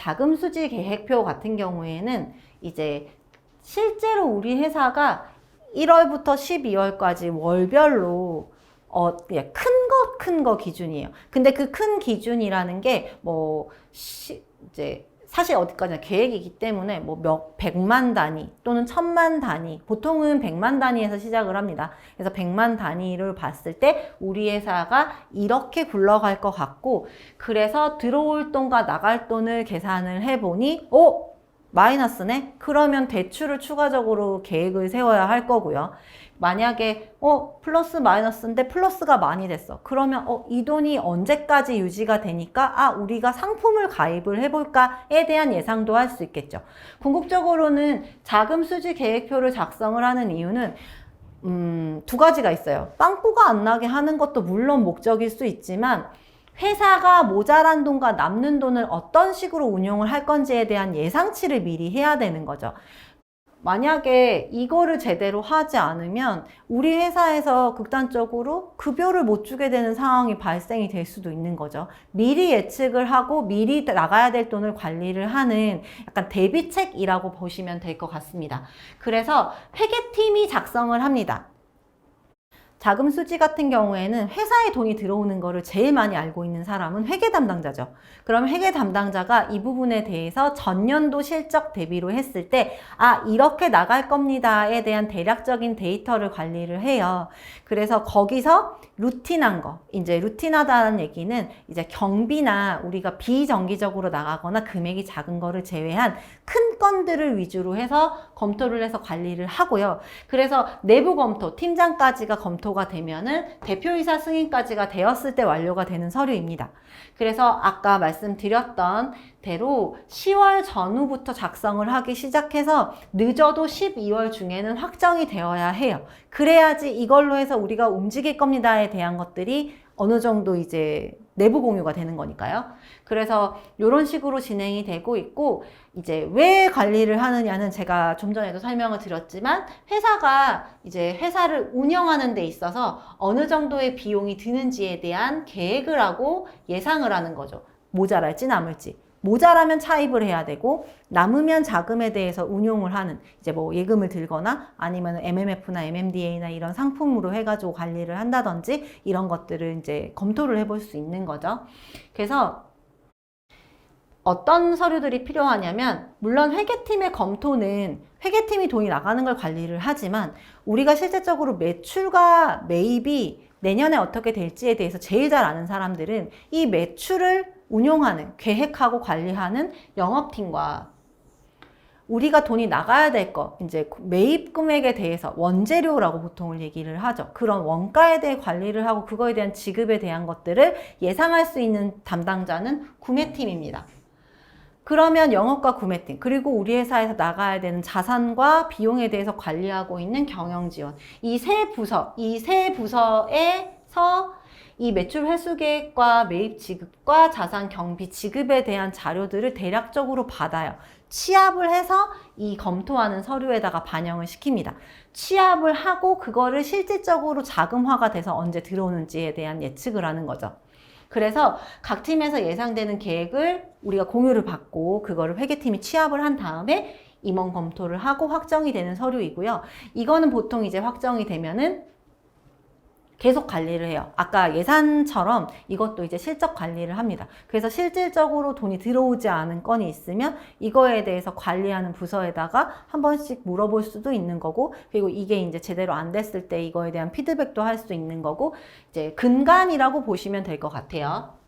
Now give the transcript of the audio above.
자금 수지 계획표 같은 경우에는 이제 실제로 우리 회사가 1월부터 12월까지 월별로 어, 그냥 큰 거, 큰 거 기준이에요. 근데 그 큰 기준이라는 게 뭐, 시, 이제, 사실 어디까지나 계획이기 때문에 뭐 몇, 백만 단위 또는 천만 단위, 보통은 백만 단위에서 시작을 합니다. 그래서 백만 단위를 봤을 때 우리 회사가 이렇게 굴러갈 것 같고, 그래서 들어올 돈과 나갈 돈을 계산을 해보니, 어? 마이너스네? 그러면 대출을 추가적으로 계획을 세워야 할 거고요. 만약에 어 플러스 마이너스인데 플러스가 많이 됐어. 그러면 어 이 돈이 언제까지 유지가 되니까 아 우리가 상품을 가입을 해볼까에 대한 예상도 할 수 있겠죠. 궁극적으로는 자금 수지 계획표를 작성을 하는 이유는 음, 두 가지가 있어요. 빵꾸가 안 나게 하는 것도 물론 목적일 수 있지만 회사가 모자란 돈과 남는 돈을 어떤 식으로 운용을 할 건지에 대한 예상치를 미리 해야 되는 거죠. 만약에 이거를 제대로 하지 않으면 우리 회사에서 극단적으로 급여를 못 주게 되는 상황이 발생이 될 수도 있는 거죠. 미리 예측을 하고 미리 나가야 될 돈을 관리를 하는 약간 대비책이라고 보시면 될 것 같습니다. 그래서 회계팀이 작성을 합니다. 자금 수지 같은 경우에는 회사에 돈이 들어오는 거를 제일 많이 알고 있는 사람은 회계 담당자죠. 그럼 회계 담당자가 이 부분에 대해서 전년도 실적 대비로 했을 때, 아, 이렇게 나갈 겁니다에 대한 대략적인 데이터를 관리를 해요. 그래서 거기서 루틴한 거, 이제 루틴하다는 얘기는 이제 경비나 우리가 비정기적으로 나가거나 금액이 작은 거를 제외한 큰 건들을 위주로 해서 검토를 해서 관리를 하고요. 그래서 내부 검토, 팀장까지가 검토 가 되면은 대표이사 승인까지가 되었을 때 완료가 되는 서류입니다. 그래서 아까 말씀드렸던 대로 10월 전후부터 작성을 하기 시작해서 늦어도 12월 중에는 확정이 되어야 해요. 그래야지 이걸로 해서 우리가 움직일 겁니다에 대한 것들이 어느 정도 이제 내부 공유가 되는 거니까요. 그래서 이런 식으로 진행이 되고 있고 이제 왜 관리를 하느냐는 제가 좀 전에도 설명을 드렸지만 회사가 이제 회사를 운영하는 데 있어서 어느 정도의 비용이 드는지에 대한 계획을 하고 예상을 하는 거죠. 모자랄지 남을지. 모자라면 차입을 해야 되고 남으면 자금에 대해서 운용을 하는 이제 뭐 예금을 들거나 아니면 MMF나 MMDA나 이런 상품으로 해가지고 관리를 한다든지 이런 것들을 이제 검토를 해볼 수 있는 거죠. 그래서 어떤 서류들이 필요하냐면 물론 회계팀의 검토는 회계팀이 돈이 나가는 걸 관리를 하지만 우리가 실제적으로 매출과 매입이 내년에 어떻게 될지에 대해서 제일 잘 아는 사람들은 이 매출을 운용하는, 계획하고 관리하는 영업팀과 우리가 돈이 나가야 될 거, 이제 매입 금액에 대해서 원재료라고 보통을 얘기를 하죠. 그런 원가에 대해 관리를 하고 그거에 대한 지급에 대한 것들을 예상할 수 있는 담당자는 구매팀입니다. 그러면 영업과 구매팀, 그리고 우리 회사에서 나가야 되는 자산과 비용에 대해서 관리하고 있는 경영지원. 이 세 부서, 이 세 부서에서 이 매출 회수 계획과 매입 지급과 자산 경비 지급에 대한 자료들을 대략적으로 받아요. 취합을 해서 이 검토하는 서류에다가 반영을 시킵니다. 취합을 하고 그거를 실질적으로 자금화가 돼서 언제 들어오는지에 대한 예측을 하는 거죠. 그래서 각 팀에서 예상되는 계획을 우리가 공유를 받고 그거를 회계팀이 취합을 한 다음에 임원 검토를 하고 확정이 되는 서류이고요. 이거는 보통 이제 확정이 되면은 계속 관리를 해요. 아까 예산처럼 이것도 이제 실적 관리를 합니다. 그래서 실질적으로 돈이 들어오지 않은 건이 있으면 이거에 대해서 관리하는 부서에다가 한 번씩 물어볼 수도 있는 거고, 그리고 이게 이제 제대로 안 됐을 때 이거에 대한 피드백도 할 수 있는 거고, 이제 근간이라고 보시면 될 것 같아요.